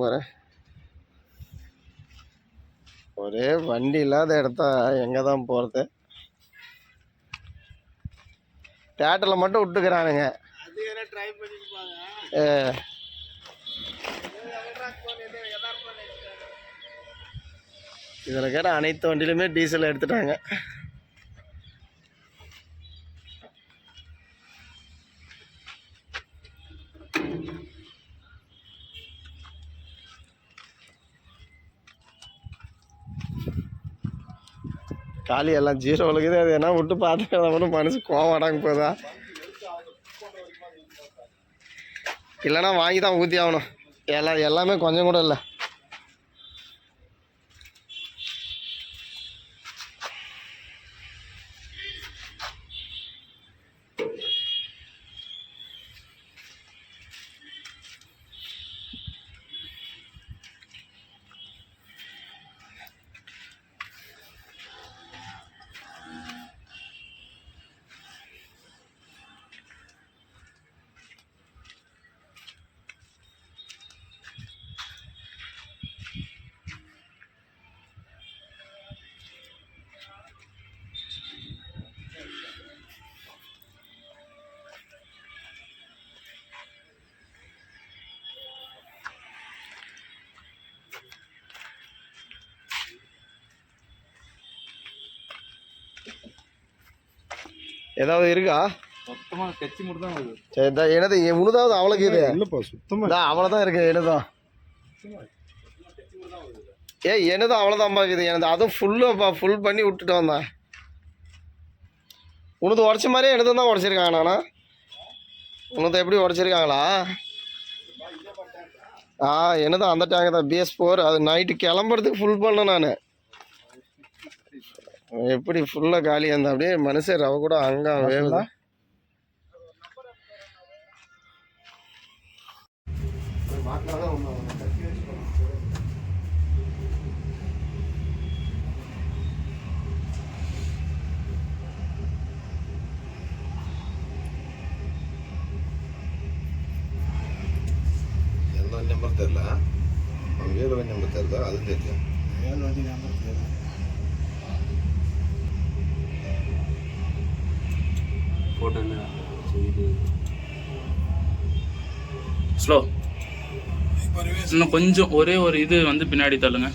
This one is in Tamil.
பாரு. ஒரே வண்டி இல்லாத இடத்த எங்கே தான் போகிறது தேட்டரில் மட்டும் விட்டுக்கிறானுங்க. ஏ. இதில் கேட்ட அனைத்து வண்டியிலுமே டீசல் எடுத்துட்டாங்க. காலி எல்லாம் ஜீரோ இருக்குது அது என்ன விட்டு பார்த்துக்கலாம் மட்டும் மனசு கோவம் போதா இல்லைன்னா வாங்கி தான் ஊற்றி ஆகணும். எல்லாம் எல்லாமே கொஞ்சம் கூட இல்லை. ஏதாவது இருக்கா? மொத்தமாக கட்சி மட்டும் தான் சரி தான் எனது உனதாவது அவ்வளோக்கு இது? இல்லப்பா சுத்தமா தான் அவ்வளோதான் இருக்கு எனதும் ஏ எனதும் அவ்வளோதான் பாக்குது எனது அதுவும் ஃபுல்லாக ஃபுல் பண்ணி விட்டுட்டு வந்தேன் உனது உடச்ச மாதிரியே எனது தான் உடச்சிருக்காங்க நானா உனது எப்படி உடச்சிருக்காங்களா? ஆ எனது அந்த டேங்க் தான் பிஎஸ் ஃபோர் அது நைட்டு கிளம்புறதுக்கு ஃபுல் பண்ணேன் நான். எப்படி ஃபுல்லாக காலியாக இருந்தா அப்படியே மனுஷன் ரவ கூட அங்கே வண்டி நம்பர் தெரில அவன் வீடு வண்டி நம்பர் தெரில அது தெரியும் ஏழு வண்டி நம்பர் தெரியல. ஃபோட்டோ ஸ்லோ இன்னும் கொஞ்சம் ஒரே ஒரு இது வந்து பின்னாடி தள்ளுங்க.